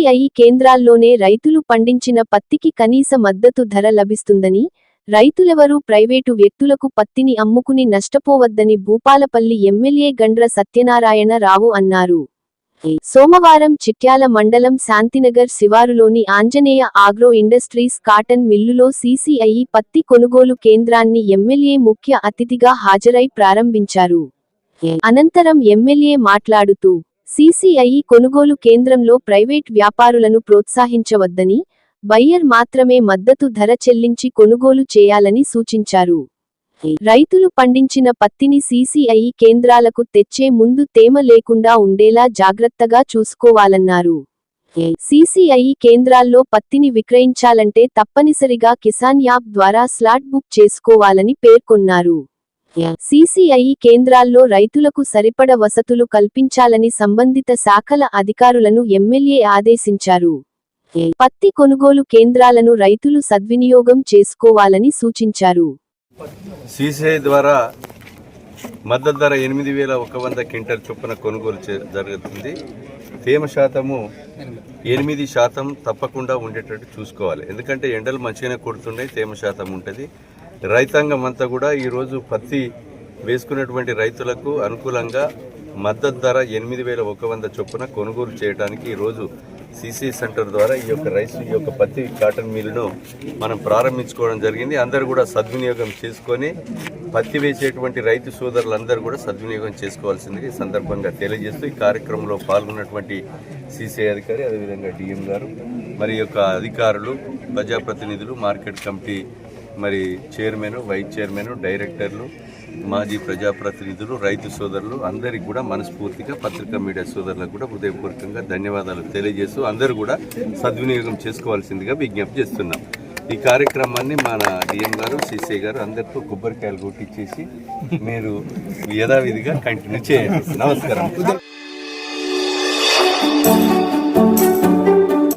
CCI కేంద్రాల్లోనే రైతులు పండించిన పత్తికి కనీస మద్దతు ధర లభిస్తుందని రైతులెవరూ ప్రైవేటు వ్యక్తులకు పత్తిని అమ్ముకుని నష్టపోవద్దని భూపాలపల్లి ఎమ్మెల్యే గండ్ర సత్యనారాయణ రావు అన్నారు. సోమవారం చిట్యాల మండలం శాంతినగర్ శివారులోని ఆంజనేయ ఆగ్రో ఇండస్ట్రీస్ కాటన్ మిల్లులో సీసీఐ పత్తి కొనుగోలు కేంద్రాన్ని ఎమ్మెల్యే ముఖ్య అతిథిగా హాజరై ప్రారంభించారు. అనంతరం ఎమ్మెల్యే మాట్లాడుతూ సిసిఐ కొనుగోలు కేంద్రంలో ప్రైవేట్ వ్యాపారులను ప్రోత్సహించవద్దని బయ్యర్ మాత్రమే మద్దతు ధర చెల్లించి కొనుగోలు చేయాలని సూచించారు. రైతులు పండించిన పత్తిని సిసిఐ కేంద్రాలకు తెచ్చే ముందు తేమ లేకుండా ఉండేలా జాగ్రత్తగా చూసుకోవాలన్నారు. సిసిఐ కేంద్రాల్లో పత్తిని విక్రయించాలంటే తప్పనిసరిగా కిసాన్ యాప్ ద్వారా స్లాట్ బుక్ చేసుకోవాలని పేర్కొన్నారు. సిసిఐ కేంద్రాల్లో రైతులకు సరిపడ వసతులు కల్పించాలని సంబంధిత శాఖల అధికారులను ఎమ్మెల్యే ఆదేశించారు. పత్తి కొనుగోలు కేంద్రాలను రైతులు సద్వినియోగం చేసుకోవాలని సూచించారు. సిసిఐ ద్వారా మద్దతు ధర ఎనిమిది వేల ఒక వంద క్వింటల్ చొప్పున కొనుగోలు జరుగుతుంది. తేమ శాతము ఎనిమిది శాతం తప్పకుండా ఉండేటట్టు చూసుకోవాలి. ఎందుకంటే ఎండలు మంచిగానే కొడుతున్నాయి తేమ శాతం ఉంటుంది. రైతాంగం అంతా కూడా ఈరోజు పత్తి వేసుకున్నటువంటి రైతులకు అనుకూలంగా మద్దతు ధర ఎనిమిది వేల ఒక వంద చొప్పున కొనుగోలు చేయడానికి ఈరోజు సీసీ సెంటర్ ద్వారా ఈ యొక్క రైస్ ఈ యొక్క పత్తి కాటన్ మిల్లును మనం ప్రారంభించుకోవడం జరిగింది. అందరూ కూడా సద్వినియోగం చేసుకొని పత్తి వేసేటువంటి రైతు సోదరులందరూ కూడా సద్వినియోగం చేసుకోవాల్సింది ఈ సందర్భంగా తెలియజేస్తూ ఈ కార్యక్రమంలో పాల్గొన్నటువంటి సిసిఐ అధికారి అదేవిధంగా డిఎం గారు మరి యొక్క అధికారులు ప్రజాప్రతినిధులు మార్కెట్ కమిటీ మరి చైర్మన్ వైస్ చైర్మన్ డైరెక్టర్లు మాజీ ప్రజాప్రతినిధులు రైతు సోదరులు అందరికి కూడా మనస్ఫూర్తిగా పత్రికా మీడియా సోదరులకు కూడా హృదయపూర్వకంగా ధన్యవాదాలు తెలియజేస్తూ అందరూ కూడా సద్వినియోగం చేసుకోవాల్సిందిగా విజ్ఞప్తి చేస్తున్నాం. ఈ కార్యక్రమాన్ని మన డిఎం గారు సిసిఐ గారు అందరితో కొబ్బరికాయలు కొట్టించేసి మీరు యథావిధిగా కంటిన్యూ చేయండి. నమస్కారం.